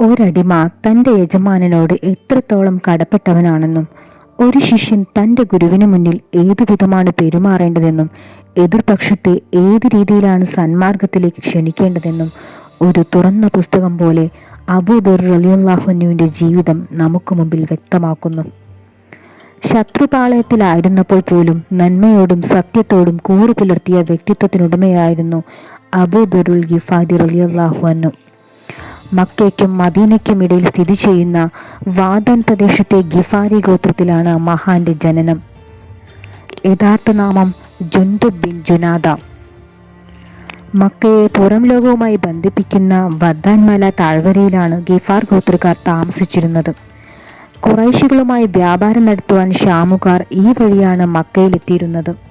ഒരടിമ തന്റെ യജമാനനോട് എത്രത്തോളം കടപ്പെട്ടവനാണെന്നും ഒരു ശിഷ്യൻ തന്റെ ഗുരുവിന് മുന്നിൽ ഏതു വിധമാണ് പെരുമാറേണ്ടതെന്നും എതിർപക്ഷത്തെ ഏത് രീതിയിലാണ് സന്മാർഗത്തിലേക്ക് ക്ഷണിക്കേണ്ടതെന്നും ഒരു തുറന്ന പുസ്തകം പോലെ അബൂദർ റലിയുല്ലാഹുനുവിന്റെ ജീവിതം നമുക്ക് മുമ്പിൽ വ്യക്തമാക്കുന്നു. ശത്രുപാളയത്തിലായിരുന്നപ്പോൾ പോലും നന്മയോടും സത്യത്തോടും കൂറു പുലർത്തിയ വ്യക്തിത്വത്തിനുടമയായിരുന്നു അബൂദുറുൽ ഗിഫാരി റലിയല്ലാഹു അന്നു മക്കയ്ക്കും മദീനയ്ക്കും ഇടയിൽ സ്ഥിതി ചെയ്യുന്ന വാദൻ പ്രദേശത്തെ ഗിഫാരി ഗോത്രത്തിലാണ് മഹാന്റെ ജനനം. യഥാർത്ഥ നാമം ജുന്തുബ് ബിൻ ജുനാദ. മക്കയെ പുറം ലോകവുമായി ബന്ധിപ്പിക്കുന്ന വദ്ദാൻമല താഴ്വരയിലാണ് ഗിഫാർ ഗോത്രക്കാർ താമസിച്ചിരുന്നത്. കുറൈശികളുമായി വ്യാപാരം നടത്തുവാൻ ഷാമുകാർ ഈ വഴിയാണ് മക്കയിലെത്തിയിരുന്നത്.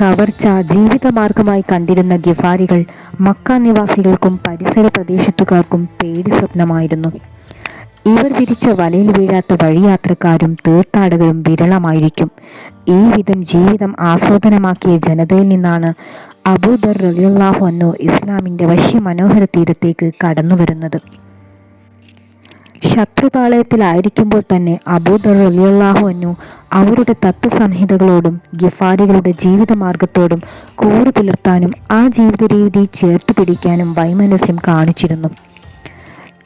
കവർച്ച ജീവിതമാർഗമായി കണ്ടിരുന്ന ഗിഫാരികൾ മക്ക നിവാസികൾക്കും പരിസര പ്രദേശത്തുകാർക്കും പേടി സ്വപ്നമായിരുന്നു. ഇവർ വിരിച്ച വലയിൽ വീഴാത്ത വഴിയാത്രക്കാരും തീർത്ഥാടകരും വിരളമായിരിക്കും. ഈ വിധം ജീവിതം ആസ്വാദനമാക്കിയ ജനതയിൽ നിന്നാണ് അബൂദർ റബിയുള്ളാഹു അന്നു ഇസ്ലാമിന്റെ വശ്യ മനോഹര തീരത്തേക്ക് കടന്നു വരുന്നത് ശത്രുപാളയത്തിലായിരിക്കുമ്പോൾ തന്നെ അബൂദർ റബിയുള്ളാഹു അന്നു അവരുടെ തത്വസംഹിതകളോടും ഗിഫാരികളുടെ ജീവിതമാർഗത്തോടും കൂറു പുലർത്താനും ആ ജീവിത രീതി ചേർത്ത് പിടിക്കാനും വൈമനസ്യം കാണിച്ചിരുന്നു.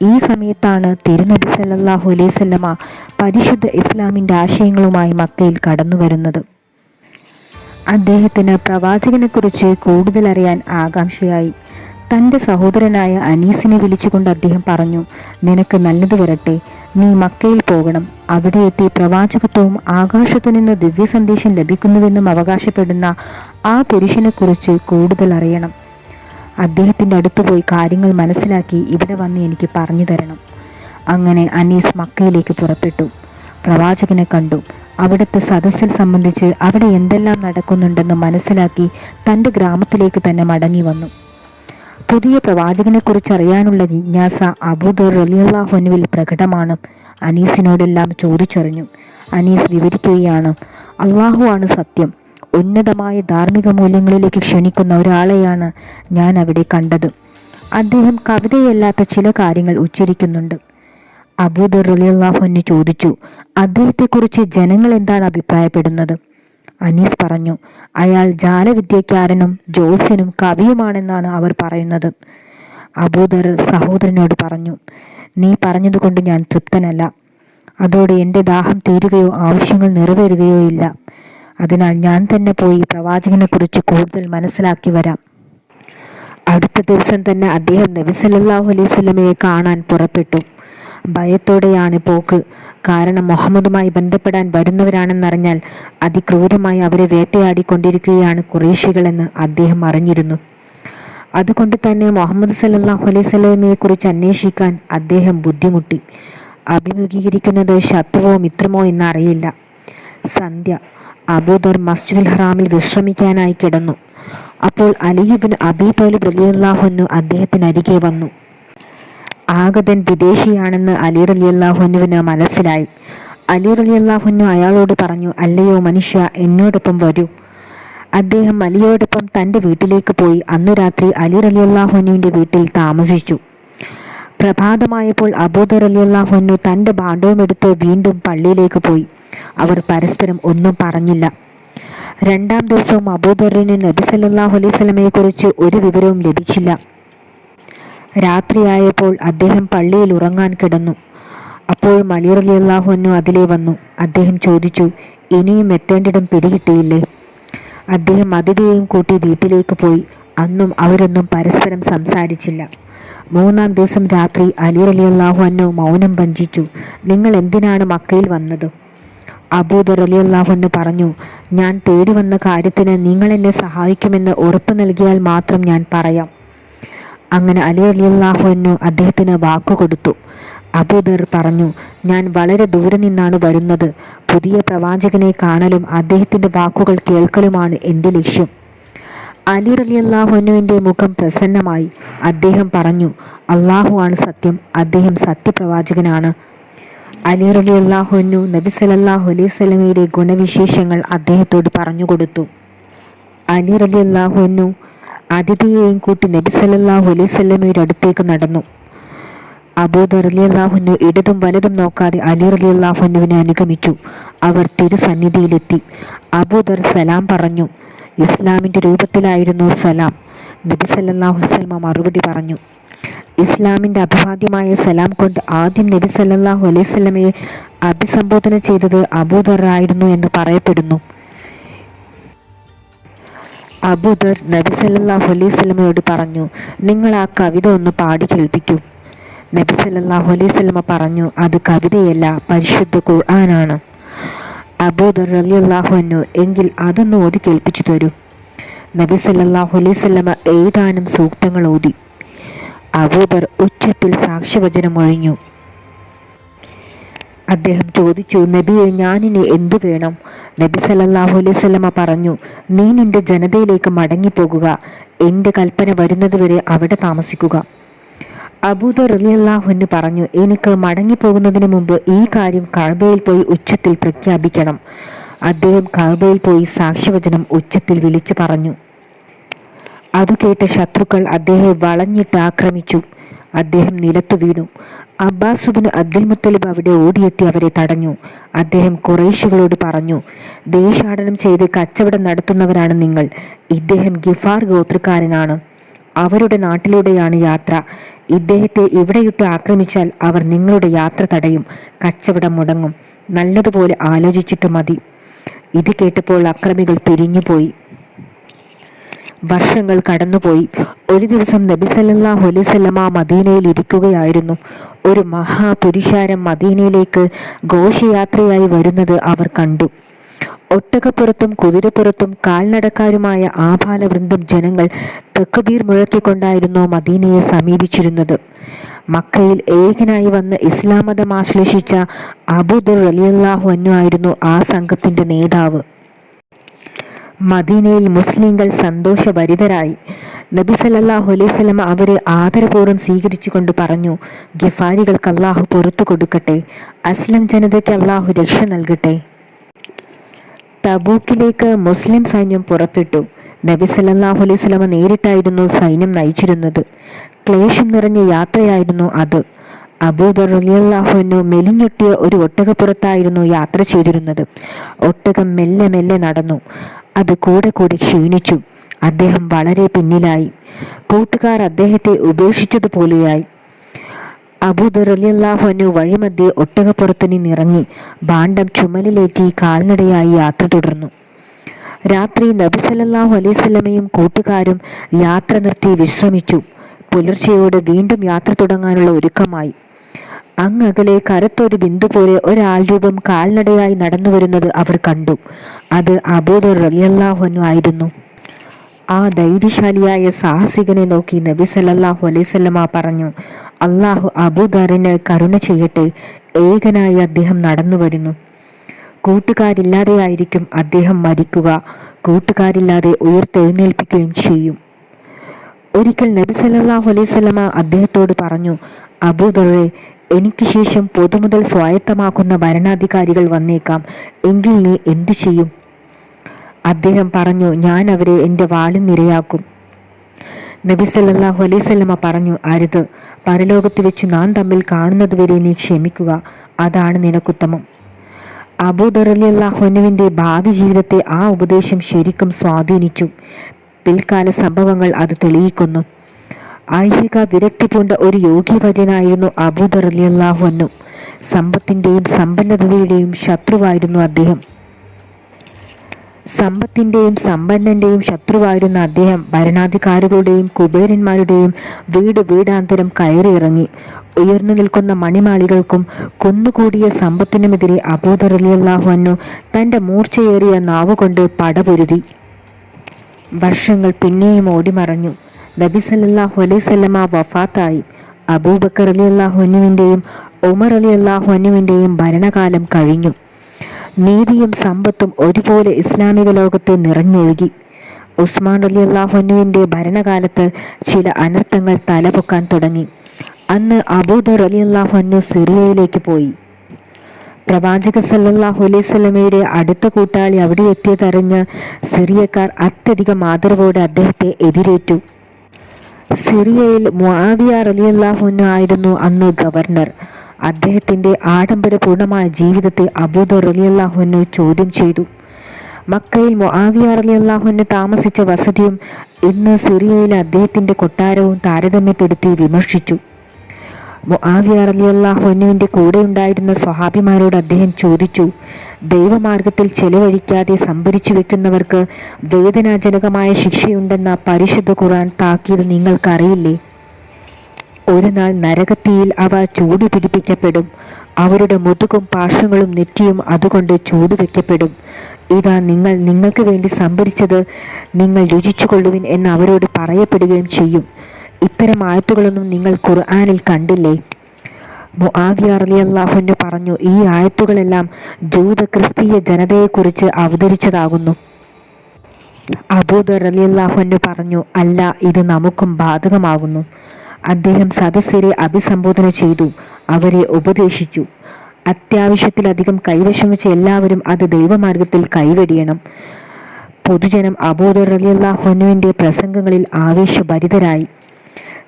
ഈ സമയത്താണ് തിരുനബി അലൈഹി വസല്ലമ പരിശുദ്ധ ഇസ്ലാമിന്റെ ആശയങ്ങളുമായി മക്കയിൽ കടന്നു വരുന്നത്. അദ്ദേഹത്തിന് പ്രവാചകനെക്കുറിച്ച് കൂടുതലറിയാൻ ആകാംക്ഷയായി. തന്റെ സഹോദരനായ അനീസിനെ വിളിച്ചുകൊണ്ട് അദ്ദേഹം പറഞ്ഞു നിനക്ക് നല്ലത് വരട്ടെ നീ മക്കയിൽ പോകണം. അവിടെ എത്തി പ്രവാചകത്വവും ആകാശത്തു നിന്ന് ദിവ്യ സന്ദേശം ലഭിക്കുന്നുവെന്നും അവകാശപ്പെടുന്ന ആ പുരുഷനെക്കുറിച്ച് കൂടുതൽ അറിയണം. അദ്ദേഹത്തിന്റെ അടുത്ത് പോയി കാര്യങ്ങൾ മനസ്സിലാക്കി ഇവിടെ വന്ന് എനിക്ക് പറഞ്ഞു തരണം. അങ്ങനെ അനീസ് മക്കയിലേക്ക് പുറപ്പെട്ടു. പ്രവാചകനെ കണ്ടു. അവിടുത്തെ സദസ്സിൽ സംബന്ധിച്ച് അവിടെ എന്തെല്ലാം നടക്കുന്നുണ്ടെന്ന് മനസ്സിലാക്കി തന്റെ ഗ്രാമത്തിലേക്ക് തന്നെ മടങ്ങി വന്നു. പുതിയ പ്രവാചകനെക്കുറിച്ച് അറിയാനുള്ള ജിജ്ഞാസ അബൂദർ റലിയുള്ളാഹുനുവിൽ പ്രകടമാണ്. അനീസിനോടെല്ലാം ചോദിച്ചറിഞ്ഞു. അനീസ് വിവരിക്കുകയാണ് അള്ളാഹു ആണ് സത്യം. ഉന്നതമായ ധാർമ്മിക മൂല്യങ്ങളിലേക്ക് ക്ഷണിക്കുന്ന ഒരാളെയാണ് ഞാൻ അവിടെ കണ്ടത്. അദ്ദേഹം കവിതയല്ലാത്ത ചില കാര്യങ്ങൾ ഉച്ചരിക്കുന്നുണ്ട്. അബൂദർ റലിയുള്ളാഹുവിന് ചോദിച്ചു അദ്ദേഹത്തെക്കുറിച്ച് ജനങ്ങൾ എന്താണ് അഭിപ്രായപ്പെടുന്നത്? അനീസ് പറഞ്ഞു. അയാൾ ജാലവിദ്യക്കാരനും ജോസ്യനും കവിയുമാണെന്നാണ് അവർ പറയുന്നത്. അബൂദർ സഹോദരനോട് പറഞ്ഞു നീ പറഞ്ഞതുകൊണ്ട് ഞാൻ തൃപ്തനല്ല. അതോടെ എന്റെ ദാഹം തീരുകയോ ആവശ്യങ്ങൾ നിറവേറുകയോ ഇല്ല. അതിനാൽ ഞാൻ തന്നെ പോയി പ്രവാചകനെക്കുറിച്ച് കൂടുതൽ മനസ്സിലാക്കി വരാം. അടുത്ത ദിവസം തന്നെ അദ്ദേഹം നബി അലൈഹി സ്വലമയെ കാണാൻ പുറപ്പെട്ടു. ഭയത്തോടെയാണ് പോക്ക്. കാരണം മുഹമ്മദുമായി ബന്ധപ്പെടാൻ വരുന്നവരാണെന്നറിഞ്ഞാൽ അതിക്രൂരമായി അവരെ വേട്ടയാടിക്കൊണ്ടിരിക്കുകയാണ് കുറേശികളെന്ന് അദ്ദേഹം അറിഞ്ഞിരുന്നു. അതുകൊണ്ട് തന്നെ മുഹമ്മദ് സല്ലല്ലാഹു അലൈഹി സ്വലമയെ കുറിച്ച് അന്വേഷിക്കാൻ അദ്ദേഹം ബുദ്ധിമുട്ടി. അഭിമുഖീകരിക്കുന്നത് ശത്രുവോ മിത്രമോ എന്നറിയില്ല. സന്ധ്യ അബൂദർ മസ്ജിദുൽ ഹറാമിൽ വിശ്രമിക്കാനായി കിടന്നു. അപ്പോൾ അലിയുബിൻ അബി തോലിബ് റലിയല്ലാഹുന്നു അദ്ദേഹത്തിനരികെ വന്നു. ആഗതൻ വിദേശിയാണെന്ന് അലി റലിയല്ലാഹുനുവിന് മനസ്സിലായി. അലി റലിയല്ലാഹുന്നു അയാളോട് പറഞ്ഞു അല്ലയോ മനുഷ്യ എന്നോടൊപ്പം വരൂ. അദ്ദേഹം അലിയോടൊപ്പം തന്റെ വീട്ടിലേക്ക് പോയി അന്നു രാത്രി അലി റലിയല്ലാഹുനുവിന്റെ വീട്ടിൽ താമസിച്ചു. പ്രഭാതമായപ്പോൾ അബൂദർ അലിയല്ലാഹുന്നു തന്റെ ഭാണ്ഡവുമെടുത്ത് വീണ്ടും പള്ളിയിലേക്ക് പോയി. അവർ പരസ്പരം ഒന്നും പറഞ്ഞില്ല. രണ്ടാം ദിവസവും അബൂദറിന് നബി അലൈഹി സ്വലമയെ ഒരു വിവരവും ലഭിച്ചില്ല. രാത്രിയായപ്പോൾ അദ്ദേഹം പള്ളിയിൽ ഉറങ്ങാൻ കിടന്നു. അപ്പോൾ അലി റലിയല്ലാഹുന്നു അതിലേ വന്നു. അദ്ദേഹം ചോദിച്ചു ഇനിയും എത്തേണ്ടിടം പിടികിട്ടിയില്ലേ? അദ്ദേഹം അതിഥിയെയും കൂട്ടി വീട്ടിലേക്ക് പോയി. അന്നും അവരൊന്നും പരസ്പരം സംസാരിച്ചില്ല. മൂന്നാം ദിവസം രാത്രി അലി അലി അള്ളാഹു അന്നു മൗനം വഞ്ചിച്ചു നിങ്ങൾ എന്തിനാണ് മക്കയിൽ വന്നത്? അബൂദർ അലി അള്ളാഹുന്ന് പറഞ്ഞു ഞാൻ തേടി വന്ന കാര്യത്തിന് നിങ്ങൾ എന്നെ സഹായിക്കുമെന്ന് ഉറപ്പ് നൽകിയാൽ മാത്രം ഞാൻ പറയാം. അങ്ങനെ അലി അലി അള്ളാഹുന്നു അദ്ദേഹത്തിന് വാക്കു കൊടുത്തു. അബൂദർ പറഞ്ഞു ഞാൻ വളരെ ദൂരെ നിന്നാണ് വരുന്നത്. പുതിയ പ്രവാചകനെ കാണലും അദ്ദേഹത്തിന്റെ വാക്കുകൾ കേൾക്കലുമാണ് എന്റെ ലക്ഷ്യം. അലി അലി അള്ളാഹുനുവിന്റെ മുഖം പ്രസന്നമായി. അദ്ദേഹം പറഞ്ഞു അള്ളാഹു ആണ് സത്യം. അദ്ദേഹം സത്യപ്രവാചകനാണ്. അലി അലി അള്ളാഹുനു നബി സലല്ലാഹു അലൈഹി സ്വലമയുടെ ഗുണവിശേഷങ്ങൾ അദ്ദേഹത്തോട് പറഞ്ഞു കൊടുത്തു. അലി അലി അള്ളാഹുനു അതിഥിയെയും കൂട്ടി നബി സല്ലാഹു അലൈഹി സ്വലമയുടെ അടുത്തേക്ക് നടന്നു. അബൂദർ അലി അള്ളാഹുനു ഇടതും വലതും നോക്കാതെ അലി അലി അള്ളാഹുനുവിനെ അനുഗമിച്ചു. അവർ തിരുസന്നിധിയിലെത്തി. അബൂദർ സലാം പറഞ്ഞു ഇസ്ലാമിന്റെ രൂപത്തിലായിരുന്നു സലാം. നബി സല്ലല്ലാഹു വസല്ലമ മറുപടി പറഞ്ഞു ഇസ്ലാമിന്റെ അഭിവാദ്യമായ സലാം കൊണ്ട് ആദ്യം നബി സല്ലാഹു അലൈഹി സ്വലമയെ അഭിസംബോധന ചെയ്തത് അബൂദർ ആയിരുന്നു എന്ന് പറയപ്പെടുന്നു. അബൂദർ നബി സല്ലാഹു അലൈഹി സ്വലമയോട് പറഞ്ഞു നിങ്ങൾ ആ കവിത ഒന്ന് പാടി കേൾപ്പിക്കൂ. നബി സല്ലാഹു അലൈഹി സ്വലമ പറഞ്ഞു അത് കവിതയല്ല പരിശുദ്ധ ഖുർആനാണ്. അബൂദർ റളിയല്ലാഹു അൻഹു എങ്കിൽ അതൊന്ന് ഓതി കേൾപ്പിച്ചു തരൂ. നബി സല്ലാഹു അലൈഹി സ്വലമ ഏതാനും സൂക്തങ്ങൾ ഓതി. അബൂദർ ഉച്ചത്തിൽ സാക്ഷ്യവചനം ഒഴിഞ്ഞു. അദ്ദേഹം ചോദിച്ചു നബിയെ ഞാനിനി എന്തു വേണം? നബി സല്ലല്ലാഹു അലൈഹി സ്വലമ പറഞ്ഞു നീ നിന്റെ ജനതയിലേക്ക് മടങ്ങിപ്പോകുക. എന്റെ കൽപ്പന വരുന്നതുവരെ അവിടെ താമസിക്കുക. അബൂദർ റളിയല്ലാഹുവിന് പറഞ്ഞു എനിക്ക് മടങ്ങിപ്പോകുന്നതിന് മുമ്പ് ഈ കാര്യം കഴബയിൽ പോയി ഉച്ചത്തിൽ പ്രഖ്യാപിക്കണം. അദ്ദേഹം കഴബയിൽ പോയി സാക്ഷ്യവചനം ഉച്ചത്തിൽ വിളിച്ചു പറഞ്ഞു. അത് കേട്ട ശത്രുക്കൾ അദ്ദേഹം വളഞ്ഞിട്ട് ആക്രമിച്ചു. അദ്ദേഹം നിലത്തു വീണു. അബ്ബാസുബിന് അബ്ദുൽ മുത്തലിബ് അവിടെ ഓടിയെത്തി അവരെ തടഞ്ഞു. അദ്ദേഹം കുറേശികളോട് പറഞ്ഞു ദേശാടനം ചെയ്ത് കച്ചവടം നടത്തുന്നവരാണ് നിങ്ങൾ. ഇദ്ദേഹം ഗിഫാർ ഗോത്രക്കാരനാണ്. അവരുടെ നാട്ടിലൂടെയാണ് യാത്ര. ഇദ്ദേഹത്തെ ഇവിടെയിട്ട് ആക്രമിച്ചാൽ അവർ നിങ്ങളുടെ യാത്ര തടയും. കച്ചവടം മുടങ്ങും. നല്ലതുപോലെ ആലോചിച്ചിട്ട് മതി. ഇത് കേട്ടപ്പോൾ അക്രമികൾ പിരിഞ്ഞുപോയി. വർഷങ്ങൾ കടന്നുപോയി. ഒരു ദിവസം നബി സല്ലല്ലാഹു അലൈഹി വസല്ലമ മദീനയിൽ ഇരിക്കുകയായിരുന്നു. ഒരു മഹാപുരുഷാരം മദീനയിലേക്ക് ഘോഷയാത്രയായി വരുന്നത് അവർ കണ്ടു. ഒട്ടകപ്പുറത്തും കുതിരപ്പുറത്തും കാൽനടക്കാരുമായ ആഭാലവൃന്ദം ജനങ്ങൾ തെക്കുബീർ മുഴക്കിക്കൊണ്ടായിരുന്നു മദീനയെ സമീപിച്ചിരുന്നത്. മക്കയിൽ ഏകനായി വന്ന് ഇസ്ലാം മതം ആശ്ലേഷിച്ച അബുദുർ അലിയല്ലാഹു അന്നു ആയിരുന്നു ആ സംഘത്തിന്റെ നേതാവ്. മദീനയിൽ മുസ്ലിങ്ങൾ സന്തോഷഭരിതരായി. നബി സല്ലല്ലാഹു അലൈഹി സ്വലം അവരെ ആദരപൂർവം സ്വീകരിച്ചുകൊണ്ട് പറഞ്ഞു ഗിഫാരികൾക്ക് അള്ളാഹു പുറത്തു കൊടുക്കട്ടെ അസ്ലം ജനതയ്ക്ക് അള്ളാഹു രക്ഷ നൽകട്ടെ. തബൂക്കിലേക്ക് മുസ്ലിം സൈന്യം പുറപ്പെട്ടു. നബി സല്ലല്ലാഹു അലൈഹി സ്വലമ നേരിട്ടായിരുന്നു സൈന്യം നയിച്ചിരുന്നത്. ക്ലേശം നിറഞ്ഞ യാത്രയായിരുന്നു അത്. അബൂദർ റളിയല്ലാഹുവിനു മെലിഞ്ഞൊട്ടിയ ഒരു ഒട്ടകപ്പുറത്തായിരുന്നു യാത്ര ചെയ്തിരുന്നത്. ഒട്ടകം മെല്ലെ മെല്ലെ നടന്നു. അത് കൂടെ കൂടി ക്ഷീണിച്ചു. അദ്ദേഹം വളരെ പിന്നിലായി. കൂട്ടുകാർ അദ്ദേഹത്തെ ഉപേക്ഷിച്ചതുപോലെയായി. അബൂദർ റളിയല്ലാഹുവിനു വഴിമധ്യേ ഒട്ടകപ്പുറത്തു നിന്നിറങ്ങി ഭാണ്ഡം ചുമലിലേറ്റി കാൽനടയായി യാത്ര തുടർന്നു. രാത്രി നബി സല്ലല്ലാഹു അലൈഹി വസല്ലമയും കൂട്ടുകാരും യാത്ര നിർത്തി വിശ്രമിച്ചു. പുലർച്ചയോടെ വീണ്ടും യാത്ര തുടങ്ങാനുള്ള ഒരുക്കമായി. അങ്ങകലെ കരത്തൊരു ബിന്ദു പോലെ ഒരാൾ രൂപം കാൽനടയായി നടന്നു വരുന്നത് അവർ കണ്ടു. അത് അബൂദർ റലിയല്ലാഹുനു ആയിരുന്നു. ആ ധൈര്യശാലിയായ സാഹസികനെ നോക്കി നബി സല്ലല്ലാഹു അലൈസല്ലമ പറഞ്ഞു അള്ളാഹു അബൂദറിന് കരുണ ചെയ്യട്ടെ ഏകനായി അദ്ദേഹം നടന്നു വരുന്നു. കൂട്ടുകാരില്ലാതെയായിരിക്കും അദ്ദേഹം മരിക്കുക കൂട്ടുകാരില്ലാതെ ഉയർത്തെഴുന്നേൽപ്പിക്കുകയും ചെയ്യും. ഒരിക്കൽ നബി സല്ലല്ലാഹു അലൈഹി സ്വലമ അദ്ദേഹത്തോട് പറഞ്ഞു അബൂദറെ എനിക്ക് ശേഷം പൊതുമുതൽ സ്വായത്തമാക്കുന്ന ഭരണാധികാരികൾ വന്നേക്കാം. എങ്കിൽ നീ എന്തു ചെയ്യും? അദ്ദേഹം പറഞ്ഞു ഞാൻ അവരെ എന്റെ വാളിൽ നിരയാക്കും. നബി സല്ലാഹു അലൈഹി സ്വലമ പറഞ്ഞു അരുത്. പരലോകത്ത് വെച്ച് നാം തമ്മിൽ കാണുന്നതുവരെ നീ ക്ഷമിക്കുക. അതാണ് നിനക്കുത്തമം. അബൂദർ അലി അള്ളാഹുനുവിന്റെ ഭാവി ജീവിതത്തെ ആ ഉപദേശം ശരിക്കും സ്വാധീനിച്ചു. പിൽക്കാല സംഭവങ്ങൾ അത് തെളിയിക്കുന്നു. ഐഹിക വിരക്തി പൂണ്ട ഒരു യോഗ്യവര്യനായിരുന്നു അബൂദർ അലി അള്ളാഹു അന്നു സമ്പത്തിന്റെയും സമ്പന്നതയുടെയും ശത്രുവായിരുന്നു അദ്ദേഹം. സമ്പത്തിന്റെയും സമ്പന്നന്റെയും ശത്രുവായിരുന്ന അദ്ദേഹം ഭരണാധികാരികളുടെയും കുബേരന്മാരുടെയും വീട് വീടാന്തരം കയറിയിറങ്ങി ഉയർന്നു നിൽക്കുന്ന മണിമാളികൾക്കും കുന്നുകൂടിയ സമ്പത്തിനുമെതിരെ അബൂദർ അലി അള്ളാഹു അന്നു തന്റെ മൂർച്ചയേറിയ നാവുകൊണ്ട് പടപൊരുതി. വർഷങ്ങൾ പിന്നെയും ഓടിമറഞ്ഞു. നബി സല്ലാഹു അലൈഹി സ്വലമ വഫാത്തായി. അബൂബക്കർ അലി അള്ളാഹുനുവിന്റെയും ഉമർ അലി അള്ളാഹുനുവിന്റെയും ഭരണകാലം കഴിഞ്ഞു. നീതിയും സമ്പത്തും ഒരുപോലെ ഇസ്ലാമിക ലോകത്തെ നിറഞ്ഞൊഴുകി. ഉസ്മാൻ അലി അള്ളാഹുനുവിന്റെ ഭരണകാലത്ത് ചില അനർത്ഥങ്ങൾ തലപൊക്കാൻ തുടങ്ങി. അന്ന് അബൂദർ അലി അള്ളാഹുനു സിറിയയിലേക്ക് പോയി. പ്രവാചക സല്ലാഹു അലൈഹി സ്വലമയുടെ അടുത്ത കൂട്ടാളി അവിടെ എത്തിയതറിഞ്ഞ് സിറിയക്കാർ അത്യധികം ആദരവോടെ അദ്ദേഹത്തെ എതിരേറ്റു. സിറിയയിൽ മുആവിയ റലിയല്ലാഹുന്നു ആയിരുന്നു അന്ന് ഗവർണർ. അദ്ദേഹത്തിന്റെ ആഡംബരപൂർണമായ ജീവിതത്തെ അബൂദർ റലിയല്ലാഹുന്നു ചോദ്യം ചെയ്തു. മക്കയിൽ മുആവിയ റലിയല്ലാഹുന്നു താമസിച്ച വസതിയും ഇന്ന് സിറിയയിലെ അദ്ദേഹത്തിന്റെ കൊട്ടാരവും താരതമ്യപ്പെടുത്തി വിമർശിച്ചു. മുആവിയ റളിയല്ലാഹുവിന്റെ കൂടെ ഉണ്ടായിരുന്ന സ്വഹാബിമാരോട് അദ്ദേഹം ചോദിച്ചു ദൈവമാർഗത്തിൽ ചെലവഴിക്കാതെ സംഭരിച്ചു വെക്കുന്നവർക്ക് വേദനാജനകമായ ശിക്ഷയുണ്ടെന്ന പരിശുദ്ധ ഖുറാൻ താക്കീത് നിങ്ങൾക്കറിയില്ലേ? ഒരു നാൾ നരകത്തിയിൽ അവ ചൂട് പിടിപ്പിക്കപ്പെടും. അവരുടെ മുതുകും പാർശ്വങ്ങളും നെറ്റിയും അതുകൊണ്ട് ചൂട് വയ്ക്കപ്പെടും ഇതാ നിങ്ങൾ നിങ്ങൾക്ക് വേണ്ടി സംഭരിച്ചത് നിങ്ങൾ രുചിച്ചുകൊള്ളുവിൻ എന്ന് അവരോട് പറയപ്പെടുകയും ചെയ്യും. ഇത്തരം ആയത്തുകളൊന്നും നിങ്ങൾ ഖുർആാനിൽ കണ്ടില്ലേ? മുആവിയ അള്ളാഹുവിന്റെ പറഞ്ഞു ഈ ആയത്തുകളെല്ലാം ജൂത ക്രിസ്തീയ ജനതയെക്കുറിച്ച് അവതരിച്ചതാകുന്നു. അബൂദർ അലി അള്ളാഹുവിന്റെ പറഞ്ഞു അല്ല ഇത് നമുക്കും ബാധകമാകുന്നു. അദ്ദേഹം സദസ്സരെ അഭിസംബോധന ചെയ്തു അവരെ ഉപദേശിച്ചു. അത്യാവശ്യത്തിലധികം കൈവശം വെച്ച് എല്ലാവരും അത് ദൈവമാർഗത്തിൽ കൈവെടിയണം. പൊതുജനം അബൂദർ അലി റളിയല്ലാഹുവിന്റെ പ്രസംഗങ്ങളിൽ ആവേശഭരിതരായി.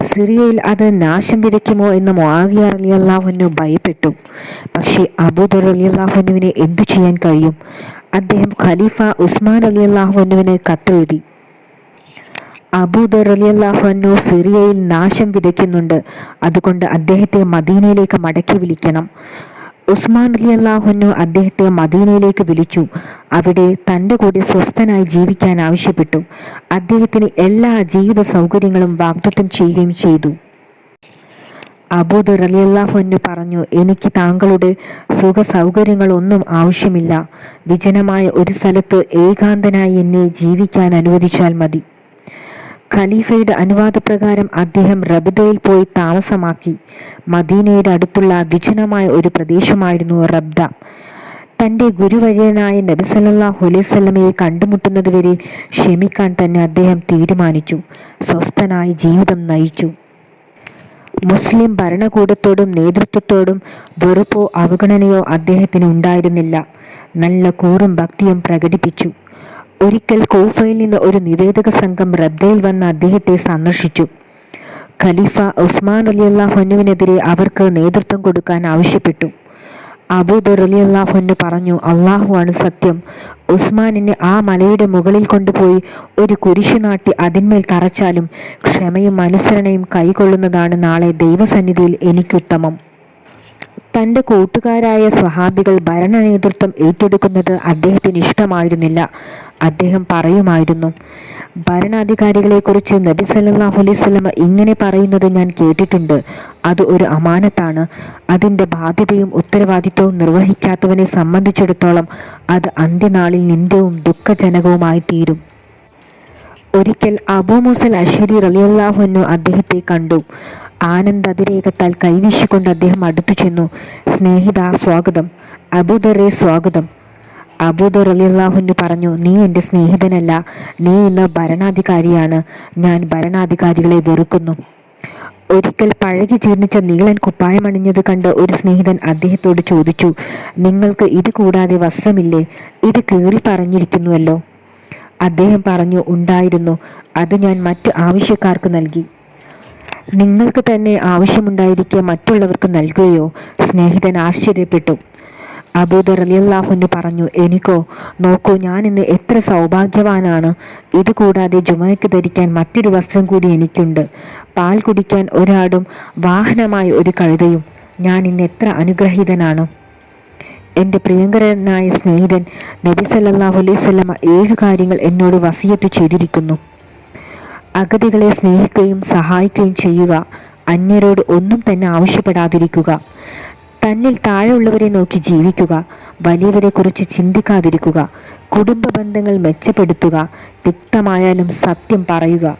സിറിയയിൽ അത് നാശം വിതയ്ക്കുമോ എന്ന് മുആവിയ അള്ളാഹുനു ഭയപ്പെട്ടു. പക്ഷേ അബൂദർ റളിയല്ലാഹുവിനെ എന്തു ചെയ്യാൻ കഴിയും? അദ്ദേഹം ഖലീഫ ഉസ്മാൻ റളിയല്ലാഹുവിനുവിന് കത്തെഴുതി. അബൂദർ റളിയല്ലാഹുവിനു സിറിയയിൽ നാശം വിതയ്ക്കുന്നുണ്ട്. അതുകൊണ്ട് അദ്ദേഹത്തെ മദീനയിലേക്ക് മടക്കി വിളിക്കണം. ഉസ്മാൻ അലി അള്ളാഹുനു അദ്ദേഹത്തെ മദീനയിലേക്ക് വിളിച്ചു. അവിടെ തന്റെ കൂടെ സ്വസ്ഥനായി ജീവിക്കാൻ ആവശ്യപ്പെട്ടു. അദ്ദേഹത്തിന് എല്ലാ ജീവിത സൗകര്യങ്ങളും വാഗ്ദത്തം ചെയ്യുകയും ചെയ്തു. അബൂദർ അലി അള്ളാഹുനു പറഞ്ഞു എനിക്ക് താങ്കളുടെ സുഖ സൗകര്യങ്ങളൊന്നും ആവശ്യമില്ല. വിജനമായ ഒരു സ്ഥലത്ത് ഏകാന്തനായി എന്നെ ജീവിക്കാൻ അനുവദിച്ചാൽ മതി. ഖലീഫയുടെ അനുവാദപ്രകാരം അദ്ദേഹം റബ്ദയിൽ പോയി താമസമാക്കി. മദീനയുടെ അടുത്തുള്ള വിജനമായ ഒരു പ്രദേശമായിരുന്നു റബ്ദ. തന്റെ ഗുരുവര്യനായ നബി സല്ലല്ലാഹു അലൈഹി വസല്ലമയെ കണ്ടുമുട്ടുന്നതുവരെ ക്ഷമിക്കാൻ തന്നെ അദ്ദേഹം തീരുമാനിച്ചു. സ്വസ്ഥനായി ജീവിതം നയിച്ചു. മുസ്ലിം ഭരണകൂടത്തോടും നേതൃത്വത്തോടും വെറുപ്പോ അവഗണനയോ അദ്ദേഹത്തിന് ഉണ്ടായിരുന്നില്ല. നല്ല കൂറും ഭക്തിയും പ്രകടിപ്പിച്ചു. ഒരിക്കൽ കോഫയിൽ നിന്ന് ഒരു നിവേദക സംഘം റബ്ദയിൽ വന്ന് അദ്ദേഹത്തെ സന്ദർശിച്ചു. ഖലീഫ ഉസ്മാൻ അലി അള്ളാഹുനുവിനെതിരെ അവർക്ക് നേതൃത്വം കൊടുക്കാൻ ആവശ്യപ്പെട്ടു. അബൂദർ അലി അള്ളാഹുനു പറഞ്ഞു അള്ളാഹുവാണ് സത്യം. ഉസ്മാനിനെ ആ മലയുടെ മുകളിൽ കൊണ്ടുപോയി ഒരു കുരിശു നാട്ടി അതിന്മേൽ തറച്ചാലും ക്ഷമയും അനുസരണയും കൈകൊള്ളുന്നതാണ് നാളെ ദൈവസന്നിധിയിൽ എനിക്കുത്തമം. തന്റെ കൂട്ടുകാരായ സ്വഹാബികൾ ഭരണ നേതൃത്വം ഏറ്റെടുക്കുന്നത് അദ്ദേഹത്തിന് ഇഷ്ടമായിരുന്നില്ല. അദ്ദേഹം പറയുമായിരുന്നു ഭരണാധികാരികളെക്കുറിച്ച് നബി സല്ലല്ലാഹു അലൈഹി വസല്ലമ ഇങ്ങനെ പറയുന്നത് ഞാൻ കേട്ടിട്ടുണ്ട്. അത് ഒരു അമാനത്താണ്. അതിന്റെ ബാധ്യതയും ഉത്തരവാദിത്വവും നിർവഹിക്കാത്തവനെ സംബന്ധിച്ചിടത്തോളം അത് അന്ത്യനാളിൽ നിന്ദ്യവും ദുഃഖജനകവുമായി തീരും ഒരിക്കൽ അബൂ മുസൽ അഷരി റലിയല്ലാഹുനു അദ്ദേഹത്തെ കണ്ടു. ആനന്ദ അതിരേകത്താൽ കൈവീശിക്കൊണ്ട് അദ്ദേഹം അടുത്തു ചെന്നു. സ്നേഹിത സ്വാഗതം. അബൂദറെ സ്വാഗതം. അബൂദർ അലിയല്ലാഹുന്നു പറഞ്ഞു നീ എന്റെ സ്നേഹിതനല്ല. നീ ഇന്ന് ഭരണാധികാരിയാണ്. ഞാൻ ഭരണാധികാരികളെ വെറുക്കുന്നു. ഒരിക്കൽ പഴകി ജീർണിച്ച നീളൻ കുപ്പായമണിഞ്ഞത് കണ്ട് ഒരു സ്നേഹിതൻ അദ്ദേഹത്തോട് ചോദിച്ചു നിങ്ങൾക്ക് ഇത് കൂടാതെ വസ്ത്രമില്ലേ? ഇത് കീറി പറഞ്ഞിരിക്കുന്നുവല്ലോ. അദ്ദേഹം പറഞ്ഞു ഉണ്ടായിരുന്നു. അത് ഞാൻ മറ്റ് ആവശ്യക്കാർക്ക് നൽകി. നിങ്ങൾക്ക് തന്നെ ആവശ്യമുണ്ടായിരിക്കെ മറ്റുള്ളവർക്ക് നൽകുകയോ സ്നേഹിതൻ ആശ്ചര്യപ്പെട്ടു. അബൂദർ അലിയല്ലാഹുന് പറഞ്ഞു എനിക്കോ നോക്കൂ ഞാൻ ഇന്ന് എത്ര സൗഭാഗ്യവാനാണ്. ഇതുകൂടാതെ ജുമയ്ക്ക് ധരിക്കാൻ മറ്റൊരു വസ്ത്രം കൂടി എനിക്കുണ്ട്. പാൽ കുടിക്കാൻ ഒരാടും വാഹനമായി ഒരു കഴുതയും. ഞാൻ ഇന്ന് എത്ര അനുഗ്രഹീതനാണ്. എന്റെ പ്രിയങ്കരനായ സ്നേഹിതൻ നബി സല്ലല്ലാഹു അലൈഹി വസല്ലമ ഏഴു കാര്യങ്ങൾ എന്നോട് വസിയത്ത് ചെയ്തിരിക്കുന്നു. അഗതികളെ സ്നേഹിക്കുകയും സഹായിക്കുകയും ചെയ്യുക. അന്യരോട് ഒന്നും തന്നെ ആവശ്യപ്പെടാതിരിക്കുക. തന്നിൽ താഴെയുള്ളവരെ നോക്കി ജീവിക്കുക. വലിയവരെക്കുറിച്ച് ചിന്തിക്കാതിരിക്കുക. കുടുംബ ബന്ധങ്ങൾ മെച്ചപ്പെടുത്തുക. തിക്തമായാലും സത്യം പറയുക.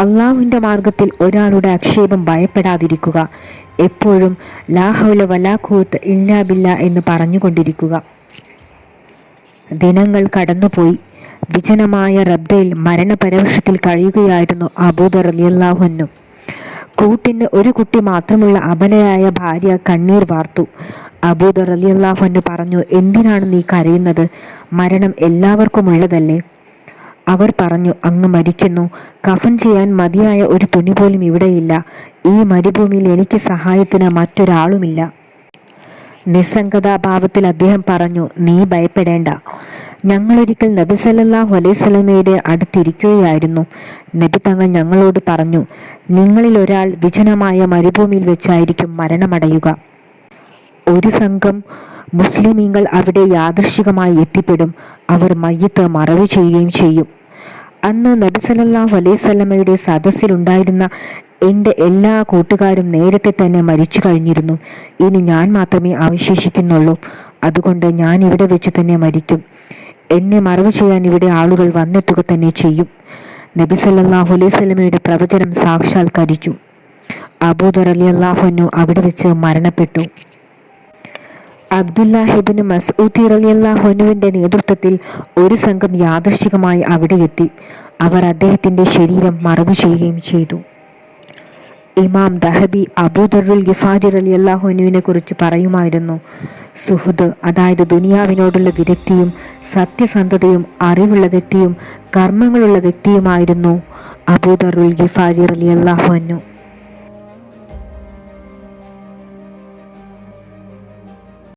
അള്ളാഹുവിന്റെ മാർഗത്തിൽ ഒരാളുടെ ആക്ഷേപം ഭയപ്പെടാതിരിക്കുക. എപ്പോഴും ലാഹൗല വലാഖൂത്ത് ഇല്ലാബില്ല എന്ന് പറഞ്ഞുകൊണ്ടിരിക്കുക. ദിനങ്ങൾ കടന്നുപോയി. വിജനമായ റബ്ദയിൽ മരണപരവശത്തിൽ കഴിയുകയായിരുന്നു അബൂദർ അലിയല്ലാഹുന്നു കൂട്ടിന് ഒരു കുട്ടി മാത്രമുള്ള അബലയായ ഭാര്യ കണ്ണീർ വാർത്തു. അബൂദർ അലിയല്ലാഹുന്നു പറഞ്ഞു എന്തിനാണ് നീ കരയുന്നത്? മരണം എല്ലാവർക്കും ഉള്ളതല്ലേ അവർ പറഞ്ഞു അങ്ങ് മരിക്കുന്നു. കഫൻ ചെയ്യാൻ മതിയായ ഒരു തുണി പോലും ഇവിടെയില്ല. ഈ മരുഭൂമിയിൽ എനിക്ക് സഹായത്തിന് മറ്റൊരാളുമില്ല. നിസ്സംഗതാഭാവത്തിൽ അദ്ദേഹം പറഞ്ഞു നീ ഭയപ്പെടേണ്ട. ഞങ്ങളൊരിക്കൽ നബി സല്ലല്ലാഹു അലൈഹി സ്വലമയുടെ അടുത്തിരിക്കുകയായിരുന്നു. നബി തങ്ങൾ ഞങ്ങളോട് പറഞ്ഞു നിങ്ങളിൽ ഒരാൾ വിജനമായ മരുഭൂമിയിൽ വെച്ചായിരിക്കും മരണമടയുക. ഒരു സംഘം മുസ്ലിമീങ്ങൾ അവിടെ യാദൃശികമായി എത്തിപ്പെടും. അവർ മയ്യത്ത് മറവ് ചെയ്യുകയും ചെയ്യും. അന്ന് നബി അലൈഹി സ്വലമയുടെ സദസ്സിലുണ്ടായിരുന്ന എന്റെ എല്ലാ കൂട്ടുകാരും നേരത്തെ തന്നെ മരിച്ചു കഴിഞ്ഞിരുന്നു. ഇനി ഞാൻ മാത്രമേ അവശേഷിക്കുന്നുള്ളൂ. അതുകൊണ്ട് ഞാൻ ഇവിടെ വെച്ച് തന്നെ മരിക്കും. എന്നെ മറവ് ചെയ്യാൻ ഇവിടെ ആളുകൾ വന്നെത്തുക തന്നെ ചെയ്യും. നബി സല്ലാഹു അലൈഹി സ്വലമയുടെ പ്രവചനം സാക്ഷാത്കരിച്ചു അബൂദർ അലി അള്ളാഹുനു അവിടെ വെച്ച് മരണപ്പെട്ടു. അബ്ദുല്ലാഹിബിന് മസ്ഊദി റലിയല്ലാഹുനുവിന്റെ നേതൃത്വത്തിൽ ഒരു സംഘം യാദർശികമായി അവിടെ എത്തി. അവർ അദ്ദേഹത്തിന്റെ ശരീരം മറവ് ചെയ്യുകയും ചെയ്തു. ഇമാം ദഹബി അബൂദറുൽ ഗിഫാരി അലി അള്ളാഹുനുവിനെ കുറിച്ച് പറയുമായിരുന്നു. സുഹൃദ് അതായത് ദുനിയാവിനോടുള്ള വിരക്തിയും സത്യസന്ധതയും അറിവുള്ള വ്യക്തിയും കർമ്മങ്ങളുള്ള വ്യക്തിയുമായിരുന്നു അബൂദറുൽ ഗിഫാരി അലി അള്ളാഹുനു